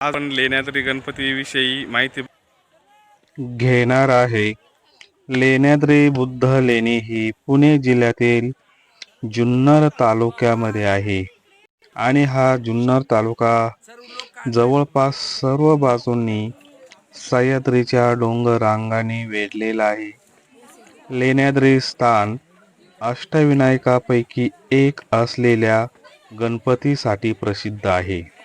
आपण लेण्याद्री गणपतीविषयी माहिती घेणार आहे. लेण्याद्री बुद्ध लेणी ही पुणे जिल्ह्यातील जुन्नर तालुक्यामध्ये आहे. आणि हा जुन्नर तालुका जवळपास सर्व बाजूंनी सह्याद्रीच्या डोंगर वेढलेला आहे. लेण्याद्री स्थान अष्टविनायकापैकी एक असलेल्या गणपतीसाठी प्रसिद्ध आहे.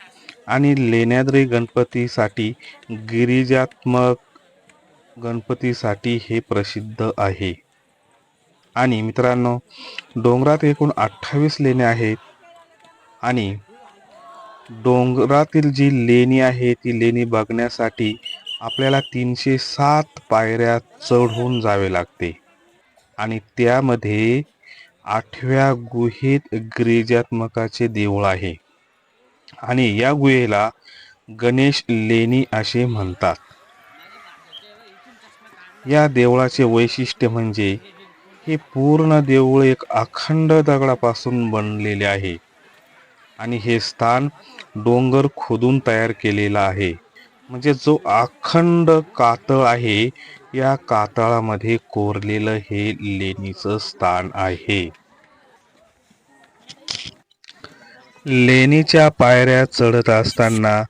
आणि लेण्याद्री गणपतीसाठी गिरिजात्मक गणपतीसाठी हे प्रसिद्ध आहे. आणि मित्रांनो डोंगरात एकूण अठ्ठावीस लेण्या आहेत. आणि डोंगरातील जी लेणी आहे ती लेणी बघण्यासाठी आपल्याला तीनशे सात पायऱ्या चढून जावे लागते. आणि त्यामध्ये आठव्या गुहेत गिरिजात्मकाचे देऊळ आहे. आणि या गुहेला गणेश लेणी असे म्हणतात. या देवळाचे वैशिष्ट्य म्हणजे हे पूर्ण देऊळ एक अखंड दगडापासून बनलेले आहे. आणि हे स्थान डोंगर खोदून तयार केलेलं आहे. म्हणजे जो अखंड कातळ आहे या कातळामध्ये कोरलेलं हे लेणीचं स्थान आहे. लेणीच्या पायऱ्या चढत असताना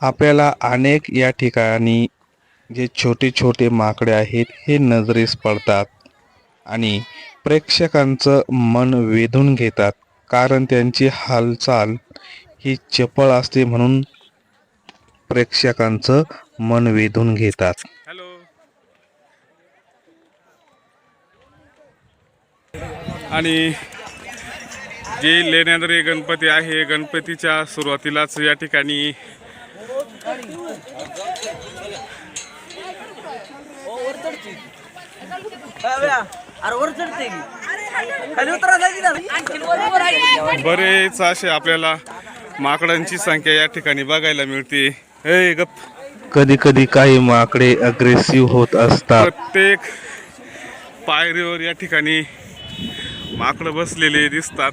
आपल्याला अनेक या ठिकाणी जे छोटे छोटे माकडे आहेत हे नजरेस पडतात आणि प्रेक्षकांचं मन वेधून घेतात. कारण त्यांची हालचाल ही चपळ असते म्हणून प्रेक्षकांचं मन वेधून घेतात. हॅलो. आणि जे लेण्याद्री गणपती आहे गणपतीच्या सुरुवातीलाच या ठिकाणी बरेच असे आपल्याला माकडांची संख्या या ठिकाणी बघायला मिळते. हे गप. कधी कधी काही माकडे अग्रेसिव्ह होत असतात. प्रत्येक पायरीवर या ठिकाणी माकडं बसलेले दिसतात.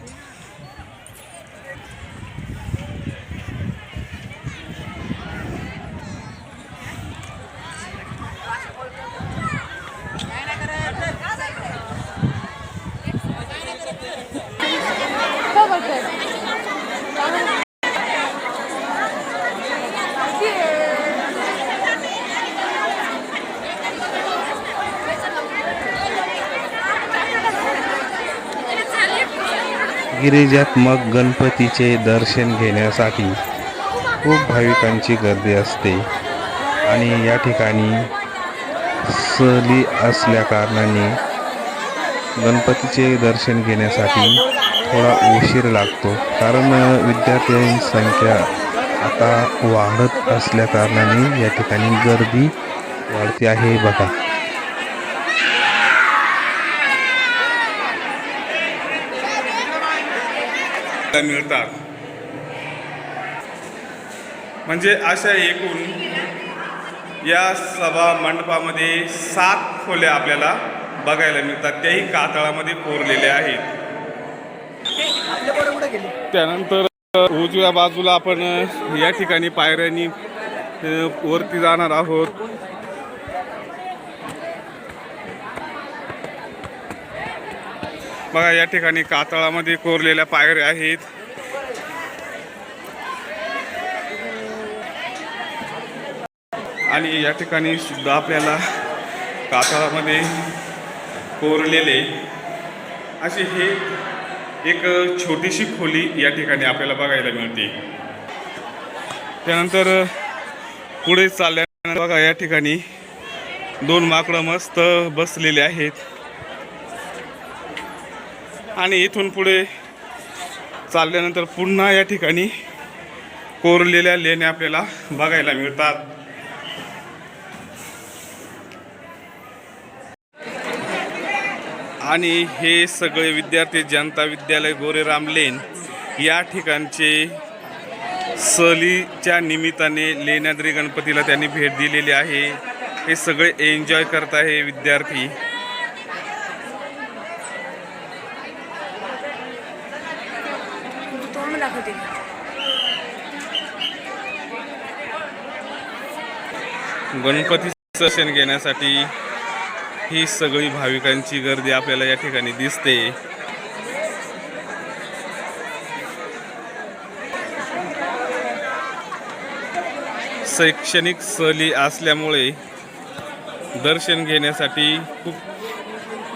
गिरिजात्मक गणपतीचे दर्शन घेण्यासाठी खूप भाविकांची गर्दी असते. आणि या ठिकाणी सहली असल्या कारणाने गणपतीचे दर्शन घेण्यासाठी थोडा उशीर लागतो. कारण विद्यार्थ्यांची संख्या आता वाढत असल्या कारणाने या ठिकाणी गर्दी वाढते आहे बघा. मिळतात. म्हणजे अशा एकूण या सभा मंडपामध्ये सात खोल्या आपल्याला बघायला मिळतात. त्याही कातळामध्ये कोरलेल्या आहेत. त्यानंतर उजव्या बाजूला आपण या ठिकाणी पायऱ्यांनी वरती जाणार आहोत. बघा या ठिकाणी कातळामध्ये कोरलेल्या पायऱ्या आहेत. आणि या ठिकाणी सुद्धा आपल्याला कातळामध्ये कोरलेले असे हे एक छोटीशी खोली या ठिकाणी आपल्याला बघायला मिळते. त्यानंतर पुढे चालल्यानंतर बघा या ठिकाणी दोन माकडं मस्त बसलेले आहेत. आणि इथून पुढे चालल्यानंतर पुन्हा या ठिकाणी कोरलेल्या लेण्या आपल्याला बघायला मिळतात. आणि हे सगळे विद्यार्थी जनता विद्यालय गोरेराम लेन या ठिकाणचे सहलीच्या निमित्ताने लेण्याद्री गणपतीला त्यांनी भेट दिलेली आहे. हे सगळे एन्जॉय करत आहे विद्यार्थी. गणपती दर्शन घेण्यासाठी ही सगळी भाविकांची गर्दी आपल्याला या ठिकाणी दिसते. शैक्षणिक सहली असल्यामुळे दर्शन घेण्यासाठी खूप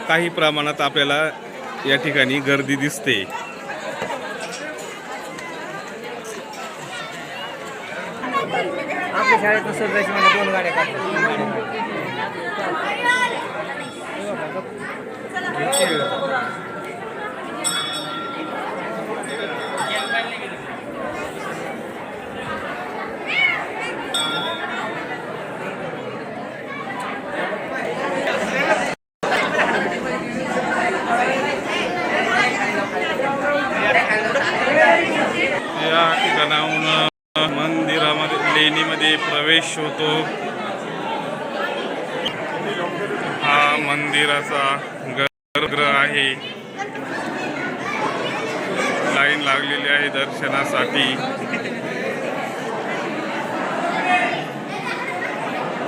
काही प्रमाणात आपल्याला या ठिकाणी गर्दी दिसते. आपल्या शाळेत सदस्य म्हणजे दोन गाड्या काढतात या ठिकाणाहून मंदिरामध्ये लेणीमध्ये प्रवेश होतो हा मंदिराचा गर्भगृह आहे लाईन लागलेली आहे दर्शनासाठी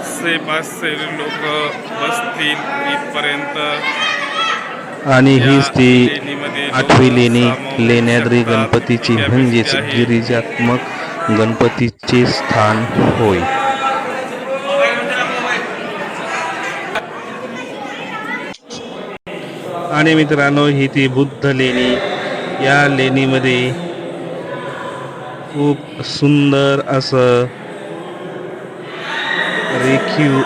से पाचशे लोक बसतील इथपर्यंत आणि हीच ती आठवी लेणी लेण्याद्री. गणपतीची म्हणजेच. गिरिजात्मक गणपतीचे स्थान होय. आणि मित्रांनो ही ती बुद्ध लेणी. या लेणीमध्ये खूप सुंदर असं रेखीव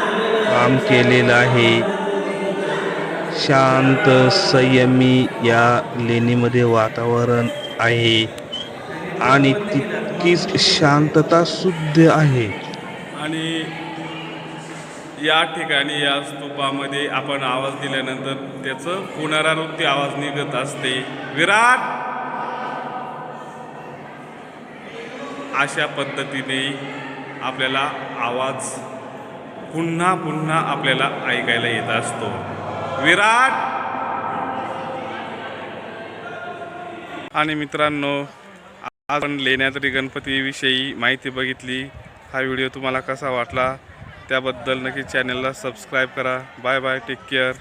काम केलेलं आहे. शांत संयमी या लेणीमध्ये वातावरण आहे. आणि तितकीच शांतता शुद्ध आहे. आणि या ठिकाणी या स्तूपामध्ये आपण आवाज दिल्यानंतर त्याचं पुनरावृत्ती आवाज निघत असते. विराट! अशा पद्धतीने आपल्याला आवाज पुन्हा पुन्हा आपल्याला ऐकायला येत असतो. विराट! आणि मित्रांनो आपण लेण्याद्री गणपतीविषयी माहिती बघितली. हा व्हिडिओ तुम्हाला कसा वाटला? त्याबद्दल नक्की चॅनलला सबस्क्राईब करा. Bye bye take care